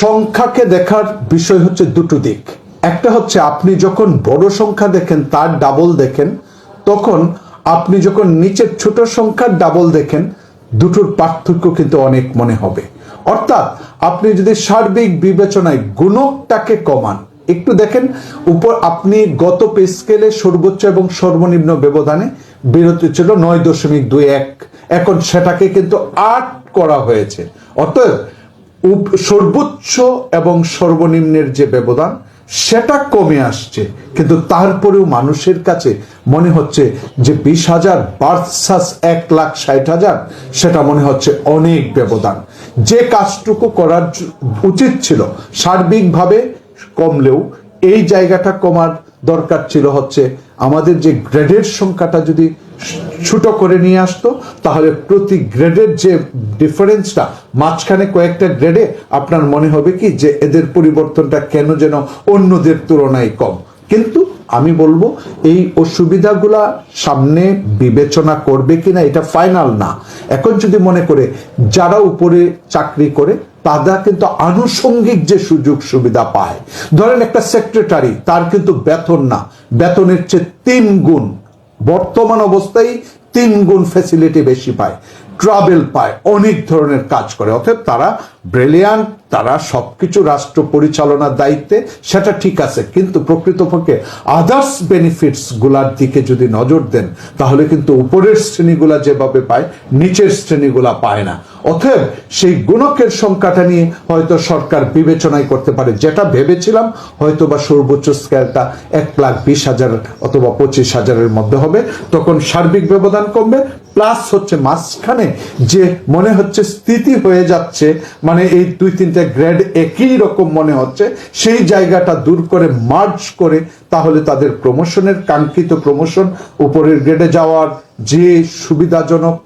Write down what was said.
সংখ্যাকে দেখার বিষয় হচ্ছে দুটো দিক। একটা হচ্ছে আপনি যখন বড় সংখ্যা দেখেন, তার ডাবল দেখেন, তখন আপনি যখন নিচের ছোট সংখ্যার ডাবল দেখেন, দুটোর পার্থক্য কিন্তু অনেক মনে হবে। অর্থাৎ আপনি যদি সার্বিক বিবেচনায় গুণকটাকে কমান, একটু দেখেন, উপর আপনি গত পে স্কেলে সর্বোচ্চ এবং সর্বনিম্ন ব্যবধানে বিরতি ছিল নয় দশমিক দুই এক। এখন সেটাকে কিন্তু আট করা হয়েছে। অতএব সর্বোচ্চ এবং সর্বনিম্নের যে ব্যবধান, সেটা কমে আসছে। কিন্তু তারপরেও মানুষের কাছে মনে হচ্ছে যে বিশ হাজার বার্সাস এক লাখ ষাট হাজার, সেটা মনে হচ্ছে অনেক ব্যবধান। যে কাজটুকু করার উচিত ছিল, সার্বিকভাবে কমলেও এই জায়গাটা কমার দরকার ছিল হচ্ছে আমাদের যে গ্রেডের সংখ্যাটা যদি ছোট করে নিয়ে আসতো, তাহলে প্রতি গ্রেডের যে ডিফারেন্সটা, মাঝখানে কয়েকটা গ্রেডে আপনার মনে হবে কি যে এদের পরিবর্তনটা কেন যেন অন্যদের তুলনায় কম। কিন্তু আমি বলব, এই অসুবিধাগুলা সামনে বিবেচনা করবে কিনা এটা ফাইনাল না। এখন যদি মনে করে যারা উপরে চাকরি করে তারা কিন্তু আনুষঙ্গিক যে সুযোগ সুবিধা পায়। ধরেন একটা সেক্রেটারি তার কিন্তু বেতন না। বেতনের চেয়ে তিন গুণ। বর্তমান অবস্থায় তিন গুণ ফ্যাসিলিটি বেশি পায়। ট্রাভেল পায়, অনেক ধরনের কাজ করে। অর্থাৎ তারা ব্রিলিয়ান্ট তারা সবকিছু রাষ্ট্র পরিচালনার দায়িত্বে, সেটা ঠিক আছে। কিন্তু প্রকৃতপক্ষে আদার্স বেনিফিটসগুলার দিকে যদি নজর দেন, তাহলে কিন্তু উপরের শ্রেণীগুলা যেভাবে পায়, নিচের শ্রেণীগুলা পায় না। অতএব সেই গুণকের সংখ্যাটা নিয়ে হয়তো সরকার বিবেচনায় করতে পারে। যেটা ভেবেছিলাম হয়তো বা সর্বোচ্চ স্কেলটা এক লাখ বিশ হাজার অথবা পঁচিশ হাজারের মধ্যে হবে। তখন সার্বিক ব্যবধান কমবে, প্লাস হচ্ছে মাঝখানে যে মনে হচ্ছে স্থিতি হয়ে যাচ্ছে মানে এই দুই তিনটা গ্রেড একই রকম মনে হচ্ছে, সেই জায়গাটা দূর করে মার্জ করে তাহলে তাদের প্রমোশনের, কাঙ্ক্ষিত প্রমোশন, উপরের গ্রেডে যাওয়ার যে সুবিধাজনক